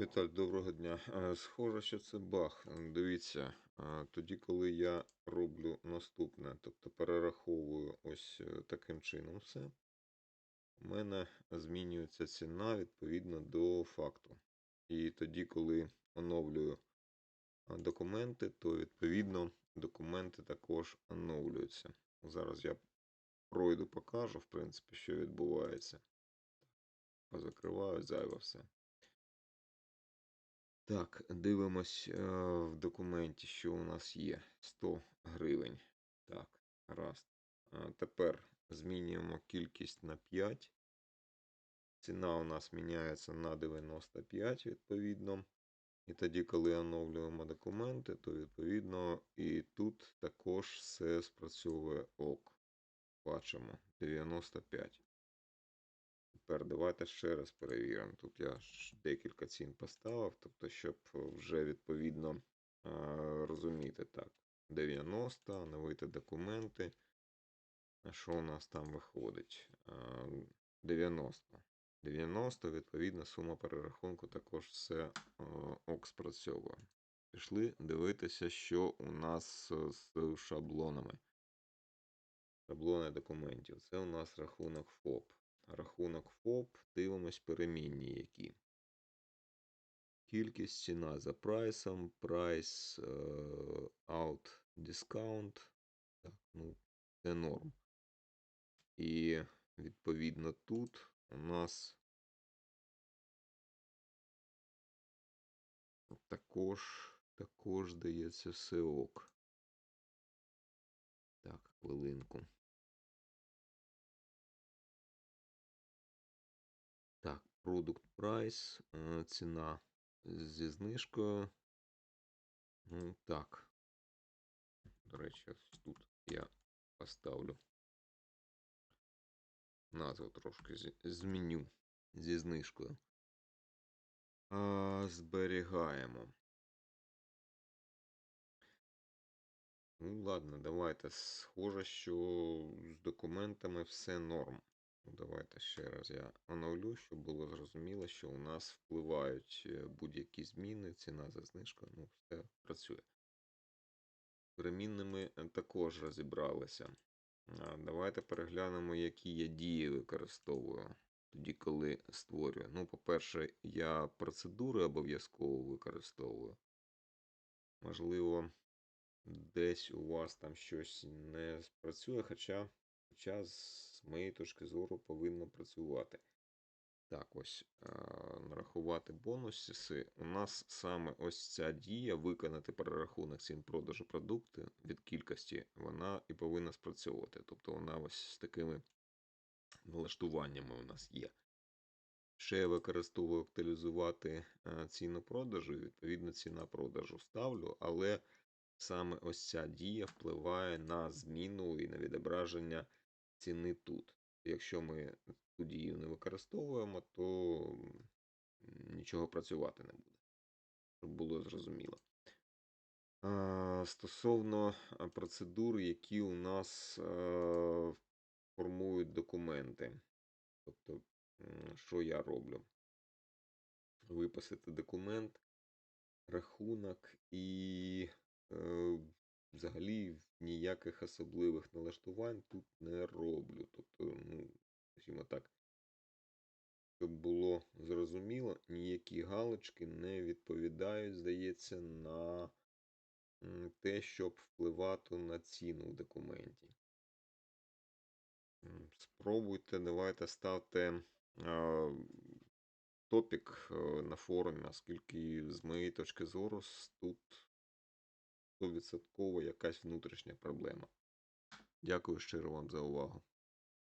Віталь, доброго дня. Е, Схоже, що це баг. Дивіться, е, тоді, коли я роблю наступне, тобто перераховую ось е, таким чином все, у мене змінюється ціна відповідно до факту. І тоді, коли оновлюю документи, то відповідно документи також оновлюються. Зараз я пройду, покажу, в принципі, що відбувається. Позакриваю зайве все. Так, дивимось е, в документі, що у нас є. 100 гривень. Так, раз. Е, тепер змінюємо кількість на 5. Ціна у нас міняється на 95, відповідно. І тоді, коли оновлюємо документи, то відповідно і тут також все спрацьовує ок. Бачимо 95. Тепер давайте ще раз перевіримо. Тут я декілька цін поставив, тобто, щоб вже відповідно е, розуміти так. 90, оновити документи. А що у нас там виходить? Е, 90. 90, відповідно, сума перерахунку також все е, ок спрацьовує. Пішли дивитися, що у нас з шаблонами. Шаблони документів. Це у нас рахунок ФОП. Рахунок ФОП, дивимось перемінні які. Кількість ціна за прайсом, прайс е, out discount. Так, ну, це норм. І відповідно тут у нас також, також дається все ок. Так, хвилинку. Прайс, е, ціна зі знижкою. Ну, так. До речі, тут я поставлю. Назву трошки зміню зі знижкою. А, зберігаємо. Ну, ладно, давайте. Схоже, що з документами все норм. Ну, Давайте ще раз я оновлю, щоб було зрозуміло, що у нас впливають е, будь-які зміни, ціна за знижкою, ну, все працює. Перемінними е, також розібралися. Давайте переглянемо, які я дії використовую тоді, коли створюю. Ну, по-перше, я процедури обов'язково використовую. Можливо, десь у вас там щось не спрацює, хоча, хоча з моєї точки зору повинно працювати. Так, ось нарахувати бонуси. У нас саме ось ця дія виконати перерахунок цін продажу продукту від кількості, вона і повинна спрацьовувати. Тобто вона ось з такими налаштуваннями у нас є. Ще я використовую актуалізувати е, ціну продажу, і відповідно ціна продажу ставлю, але саме ось ця дія впливає на зміну і на відображення ціни тут. Якщо ми цю дію не використовуємо, то нічого працювати не буде, щоб було зрозуміло. Стосовно процедур, які у нас формують документи. Тобто, що я роблю? Виписати документ, рахунок і е, взагалі ніяких особливих налаштувань тут не роблю. Тобто, ну, скажімо так, щоб було зрозуміло, ніякі галочки не відповідають, здається, на те, щоб впливати на ціну в документі. Спробуйте, давайте ставте а, топік е, на форумі, оскільки, з моєї точки зору, тут 100% якась внутрішня проблема. Дякую щиро вам за увагу.